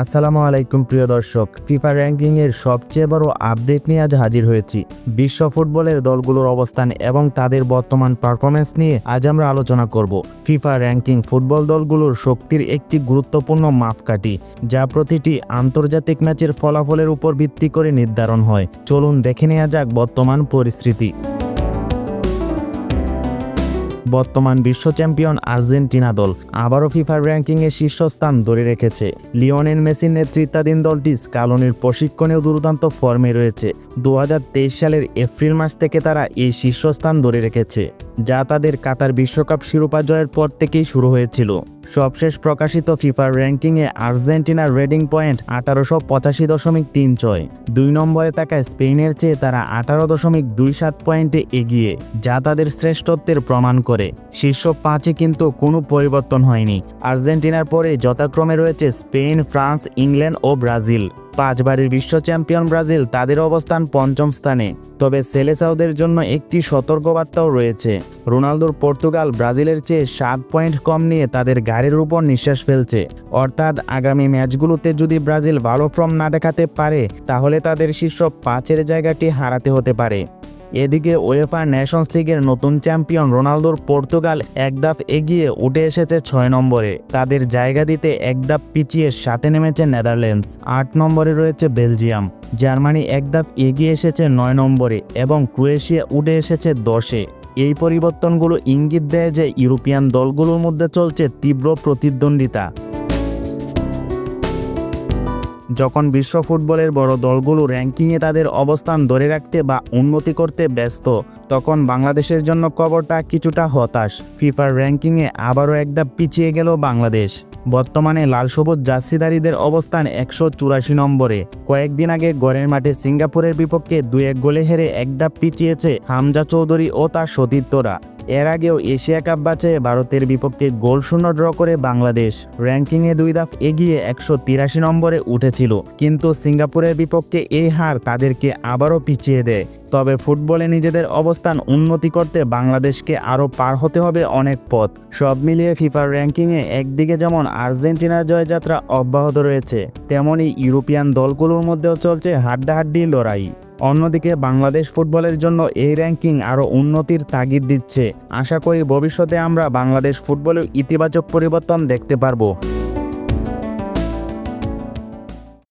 আসসালামু আলাইকুম প্রিয় দর্শক, ফিফা র্যাঙ্কিং এর সবচেয়ে বড় আপডেট নিয়ে আজ হাজির হয়েছি। বিশ্ব ফুটবলের দলগুলোর অবস্থান এবং তাদের বর্তমান পারফরমেন্স নিয়ে আজ আমরা আলোচনা করব। ফিফা র্যাঙ্কিং ফুটবল দলগুলোর শক্তির একটি গুরুত্বপূর্ণ মাপকাঠি, যা প্রতিটি আন্তর্জাতিক ম্যাচের ফলাফলের উপর ভিত্তি করে নির্ধারণ হয়। চলুন দেখে নেওয়া যাক বর্তমান পরিস্থিতি। বর্তমান বিশ্ব চ্যাম্পিয়ন আর্জেন্টিনা দল আবারও ফিফার র্যাঙ্কিংয়ে শীর্ষস্থান ধরে রেখেছে। লিওনেল মেসির নেতৃত্বাধীন দলটি স্কালনির প্রশিক্ষণেও দুর্দান্ত ফর্মে রয়েছে। দু হাজার তেইশ সালের এপ্রিল মাস থেকে তারা এই শীর্ষস্থান ধরে রেখেছে, যা তাদের কাতার বিশ্বকাপ শিরোপা জয়ের পর থেকেই শুরু হয়েছিল। সবশেষ প্রকাশিত ফিফার র্যাঙ্কিংয়ে আর্জেন্টিনার রেডিং পয়েন্ট আঠারোশো পঁচাশি দশমিক তিন ছয়। দুই নম্বরে থাকায় স্পেনের চেয়ে তারা আঠারো দশমিক দুই সাত পয়েন্টে এগিয়ে, যা তাদের শ্রেষ্ঠত্বের প্রমাণ করে। শীর্ষ পাঁচে কিন্তু কোনো পরিবর্তন হয়নি। আর্জেন্টিনার পরে যথাক্রমে রয়েছে স্পেন, ফ্রান্স, ইংল্যান্ড ও ব্রাজিল। পাঁচবারের বিশ্ব চ্যাম্পিয়ন ব্রাজিল তাদের অবস্থান পঞ্চম স্থানে। তবে সেলেসাওদের জন্য একটি সতর্কবার্তাও রয়েছে। রোনালদোর পর্তুগাল ব্রাজিলের চেয়ে সাত পয়েন্ট কম নিয়ে তাদের গাড়ির উপর নিঃশ্বাস ফেলছে। অর্থাৎ আগামী ম্যাচগুলোতে যদি ব্রাজিল ভালো ফর্ম না দেখাতে পারে, তাহলে তাদের শীর্ষ পাঁচের জায়গাটি হারাতে হতে পারে। এদিকে ওয়েফা নেশনস লিগের নতুন চ্যাম্পিয়ন রোনালদোর পর্তুগাল এক ধাপ এগিয়ে উঠে এসেছে ছয় নম্বরে। তাদের জায়গা দিতে এক ধাপ পিছিয়ে সাথে নেমেছে নেদারল্যান্ডস। আট নম্বরে রয়েছে বেলজিয়াম। জার্মানি এক ধাপ এগিয়ে এসেছে নয় নম্বরে এবং ক্রোয়েশিয়া উঠে এসেছে দশে। এই পরিবর্তনগুলো ইঙ্গিত দেয় যে ইউরোপিয়ান দলগুলোর মধ্যে চলছে তীব্র প্রতিদ্বন্দ্বিতা। যখন বিশ্ব ফুটবলের বড় দলগুলো র্যাঙ্কিংয়ে তাদের অবস্থান ধরে রাখতে বা উন্নতি করতে ব্যস্ত, তখন বাংলাদেশের জন্য খবরটা কিছুটা হতাশ। ফিফার র্যাঙ্কিংয়ে আবারও একটা পিছিয়ে গেল বাংলাদেশ। বর্তমানে লাল সবুজ জার্সিদারিদের অবস্থান একশো চুরাশি নম্বরে। কয়েকদিন আগে গড়ের মাঠে সিঙ্গাপুরের বিপক্ষে দুই এক গোলে হেরে এক ধাপ পিছিয়েছে হামজা চৌধুরী ও তার সতীর্থরা। এর আগেও এশিয়া কাপ বাঁচে ভারতের বিপক্ষে গোল শূন্য ড্র করে বাংলাদেশ র্যাঙ্কিংয়ে দুই ধাপ এগিয়ে একশো তিরাশি নম্বরে উঠেছিল। কিন্তু সিঙ্গাপুরের বিপক্ষে এই হার তাদেরকে আবারও পিছিয়ে দেয়। তবে ফুটবলে নিজেদের অবস্থান উন্নতি করতে বাংলাদেশকে আরও পার হতে হবে অনেক পথ। সব মিলিয়ে ফিফার র্যাঙ্কিংয়ে একদিকে যেমন আর্জেন্টিনার জয়যাত্রা অব্যাহত রয়েছে তেমনই ইউরোপিয়ান দলগুলোর মধ্যেও চলছে হাড্ডাহাড্ডি লড়াই। অন্যদিকে বাংলাদেশ ফুটবলের জন্য এই র্যাঙ্কিং আরও উন্নতির তাগিদ দিচ্ছে। আশা করি ভবিষ্যতে আমরা বাংলাদেশ ফুটবলের ইতিবাচক পরিবর্তন দেখতে পারব।